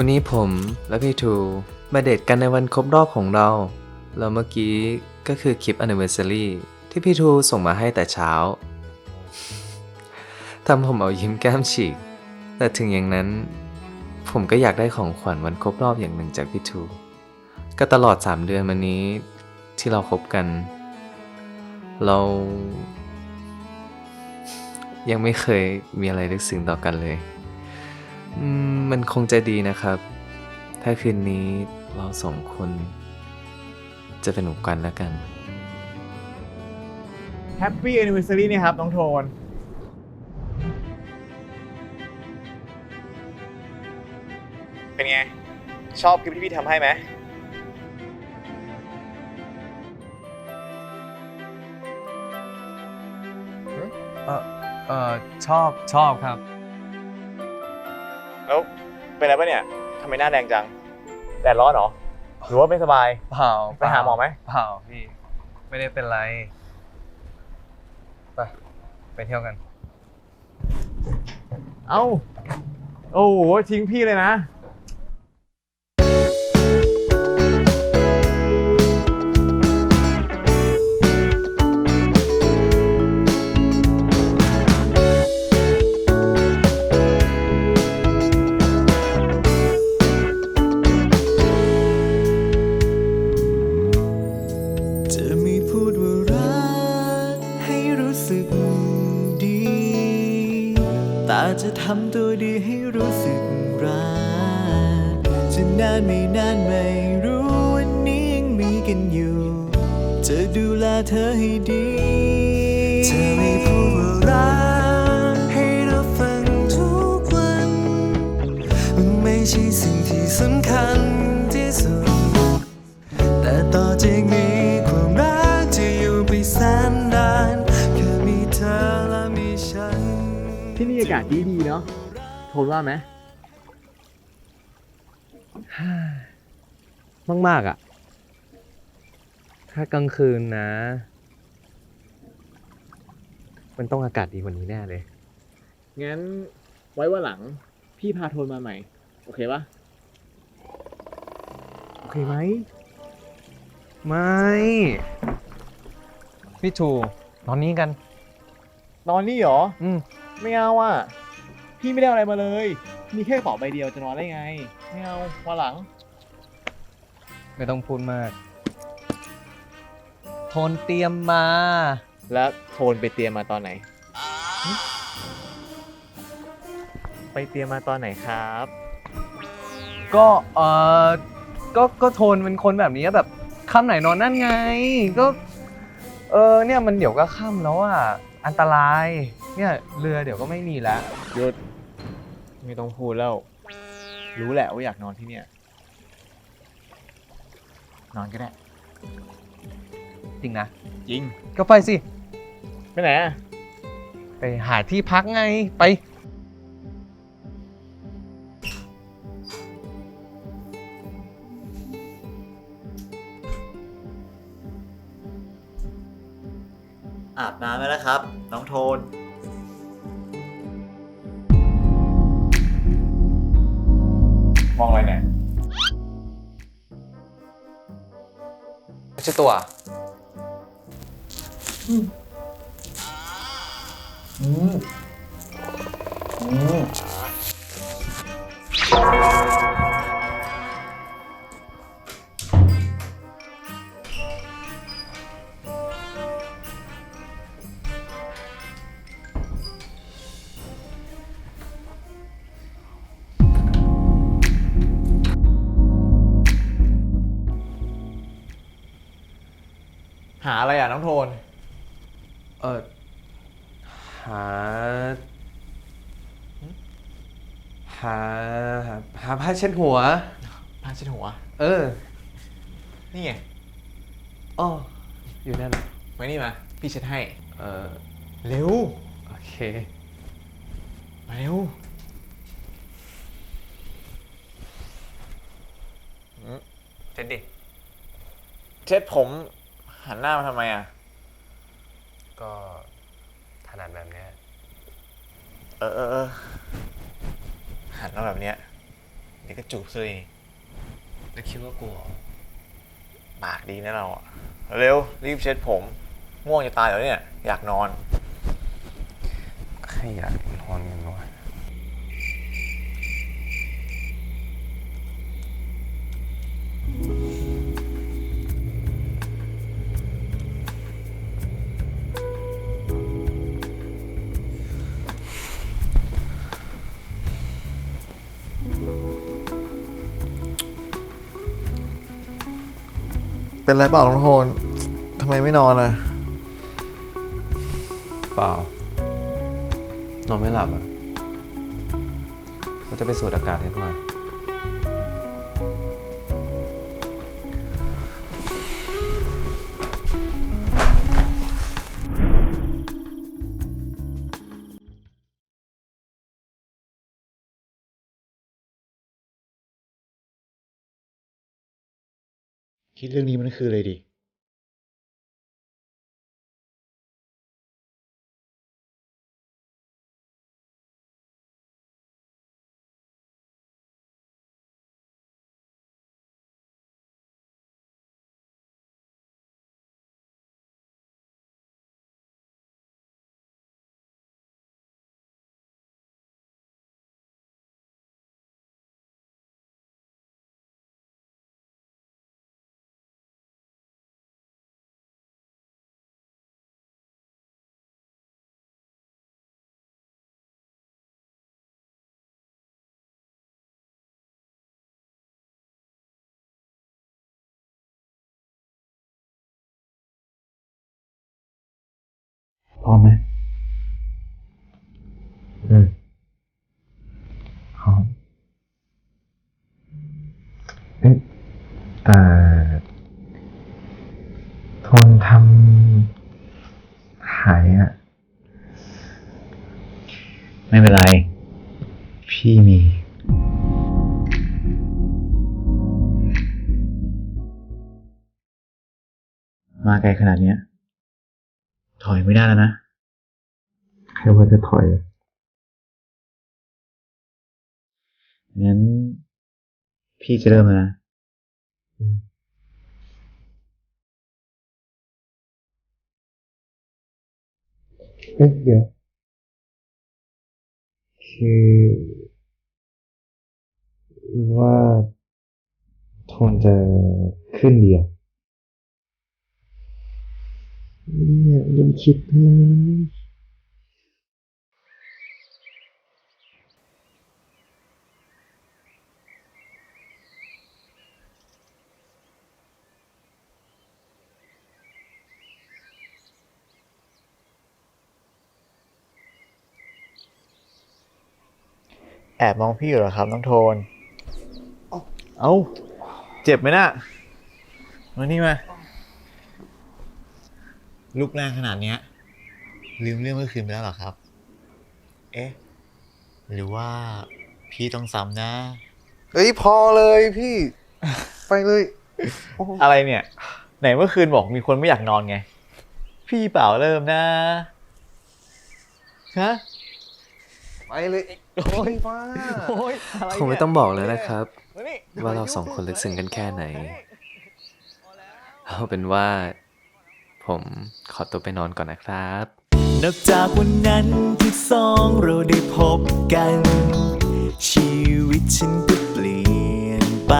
วันนี้ผมและพี่ทูมาเดทกันในวันครบรอบของเรา แล้วเมื่อกี้ก็คือคลิป anniversary ที่พี่ทูส่งมาให้แต่เช้า ทำผมเอายิ้มแก้มฉีก แต่ถึงอย่างนั้น ผมก็อยากได้ของขวัญวันครบรอบอย่างหนึ่งจากพี่ทู ก็ตลอด 3 เดือนมานี้ที่เราคบกัน เรา ยังไม่เคยมีอะไรลึกซึ้งต่อกันเลย อืมมันคงจะดีนะครับ ถ้าคืนนี้เราสองคน จะเป็นหมู่กันแล้วกัน แฮปปี้แอนนิเวอร์ซารีนี่ครับ น้องโทน เป็นไง ชอบคลิปที่พี่ทำให้ไหม เออเออชอบชอบครับ แล้วเป็นอะไรปะเนี่ยทำไมหน้าแดงจังแดดร้อนเหรอหรือว่าไม่สบายเปล่าไปหาหมอไหมเปล่าพี่ ไม่ได้เป็นไรไปไปเที่ยวกัน เอ้าโอ้โหทิ้งพี่เลยนะจะ จะทำตัวดีให้รู้สึกรักจะนานไม่นานไม่รู้วันนี้ยังมีกันอยู่ จะดูแลเธอให้ดีจะไม่พูดว่ารักให้เราฟังทุกวัน มันไม่ใช่สิ่งที่สำคัญที่สุด ที่นี่อากาศดีดีๆเนาะโทนว่าไหมมากมากๆอะ ถ้ากลางคืนนะ มันต้องอากาศดีกว่านี้แน่เลย งั้นไว้วันหลัง พี่พาโทนมาใหม่ โอเคปะโอเคไหม ไม่พี่ทูนอนนี้กัน นอนนี่เหรอ อืม ไม่เอาอะ พี่ไม่ได้เอาอะไรมาเลย มีแค่กระเป๋าใบเดียวจะนอนได้ไง ไม่เอาวันหลัง ไม่ต้องพูดมาก โทนเตรียมมา แล้วโทนไปเตรียมมาตอนไหนหึไปเตรียมมาตอนไหนครับ ก็เออก็ก็โทนเป็นคนแบบนี้แบบค่ำไหนนอนนั่นไง ก็ เออเนี่ยมันเดี๋ยวก็ค่ำแล้วอะอันตราย เนี่ยเรือเดี๋ยวก็ไม่มีแล้วหยุดไม่ต้องพูดแล้ว รู้แหละว่าอยากนอนที่เนี่ย นอนก็ได้ จริงนะ จริง ก็ไปสิ ไปไหนอะไปหาที่พักไงไป อาบน้ำแล้วครับ น้องโทน มองอะไรเนี่ยไม่ใช่ตัวหาอะไรอะน้องโทน เออหา หา หาหาผ้าเช็ดหัว ผ้าเช็ดหัว เออ นี่ไงอ้ออยู่นั่นไว้นี่มา พี่เช็ดให้ เออ เร็ว โอเค มาเร็วเช็ดดิ เช็ดผม หันหน้ามาทำไมอะ ก็ถนัดแบบเนี้ยเออเออเออหันมาแบบเนี้ยเดี๋ยวก็จูบซะเองแล้วคิดว่ากลัวปากดีนะเราอะเร็ว รีบเช็ดผม ง่วงจะตายแล้วเนี่ย อยากนอน ใครอยากนอนกันวะ เป็นไรเปล่าน้องโทนทำไมไม่นอนอะ เปล่า นอนไม่หลับอะก็จะไปสูดอากาศนิดหน่อย คิดเรื่องนี้มันคืออะไรดี อมไหมอืมพร้อมเอ๊ะแต่ทนทำหายอะ ไม่เป็นไร พี่มีมาไกลขนาดเนี้ย ถอยไม่ได้แล้วนะแค่ว่าจะถอยงั้น พี่จะเริ่มแล้วนะเอ๊ะเดี๋ยว คือว่าทนจะขึ้นเดียว เนี่ยยังคิดเลยแอบมองพี่อยู่เหรอครับน้องโทน เอ้า เจ็บไหมน่ะ มานี่มา ลุกแรงขนาดเนี้ย ลืมเรื่องเมื่อคืนไปแล้วเหรอครับ เอ๊ะ หรือว่าพี่ต้องซ้ำนะ เฮ้ยพอเลยพี่ ไปเลยอะไรเนี่ย ไหนเมื่อคืนบอกมีคนไม่อยากนอนไง พี่เปล่าเริ่มนะฮะไปเลยโอ้ยมาโอ้ยอะไรคงไม่เนี่ยต้องบอกแล้วนะครับมานี่ว่าเราสองคนลึกซึ้งกันแค่ไหน เอาเป็นว่า ผมขอตัวไปนอนก่อนนะครับ นับจากวันนั้นที่สองเราได้พบกัน ชีวิตฉันก็เปลี่ยนไป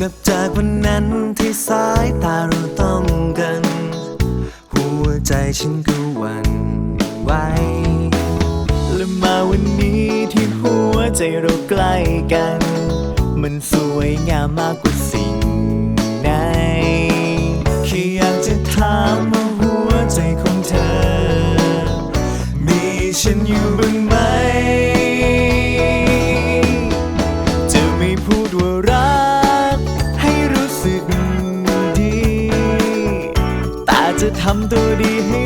นับจากวันนั้นที่สายตาเราต้องกัน หัวใจฉันก็หวั่นไหวและมาวันนี้ที่หัวใจเราใกล้กัน มันสวยงามมากกว่าากจะถามว่าหัวใจของเธอ มีฉันอยู่บ้างไหม จะไม่พูดว่ารัก ให้รู้สึกดี แต่จะทำตัวดีให้